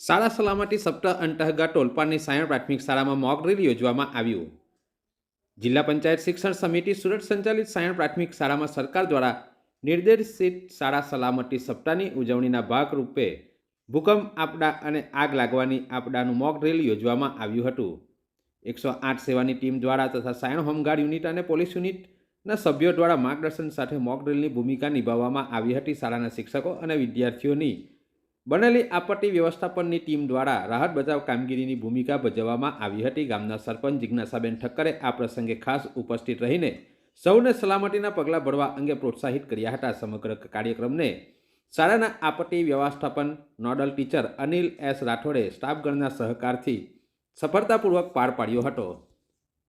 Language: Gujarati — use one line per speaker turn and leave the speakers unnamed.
શાળા સલામતી સપ્તાહ અંતર્ગત ટોલપાડની સાયણ પ્રાથમિક શાળામાં મોક ડ્રીલ યોજવામાં આવ્યું. જિલ્લા પંચાયત શિક્ષણ સમિતિ સુરત સંચાલિત સાયણ પ્રાથમિક શાળામાં સરકાર દ્વારા નિર્દેશિત શાળા સલામતી સપ્તાહની ઉજવણીના ભાગરૂપે ભૂકંપ, આપડા અને આગ લાગવાની આપડાનું મોક ડ્રીલ યોજવામાં આવ્યું હતું. એકસો આઠ સેવાની ટીમ દ્વારા તથા સાયણ હોમગાર્ડ યુનિટ અને પોલીસ યુનિટના સભ્યો દ્વારા માર્ગદર્શન સાથે મોક ડ્રીલની ભૂમિકા નિભાવવામાં આવી હતી શાળાના શિક્ષકો અને વિદ્યાર્થીઓની બનેલી આપત્તિ વ્યવસ્થાપનની ટીમ દ્વારા રાહત બચાવ કામગીરીની ભૂમિકા ભજવવામાં આવી હતી. ગામના સરપંચ જિજ્ઞાસાબેન ઠક્કરે આ પ્રસંગે ખાસ ઉપસ્થિત રહીને સૌને સલામતીના પગલાં ભરવા અંગે પ્રોત્સાહિત કર્યા હતા. સમગ્ર કાર્યક્રમને શાળાના આપત્તિ વ્યવસ્થાપન નોડલ ટીચર અનિલ એસ રાઠોડે સ્ટાફગણના સહકારથી સફળતાપૂર્વક પાર પાડ્યો હતો.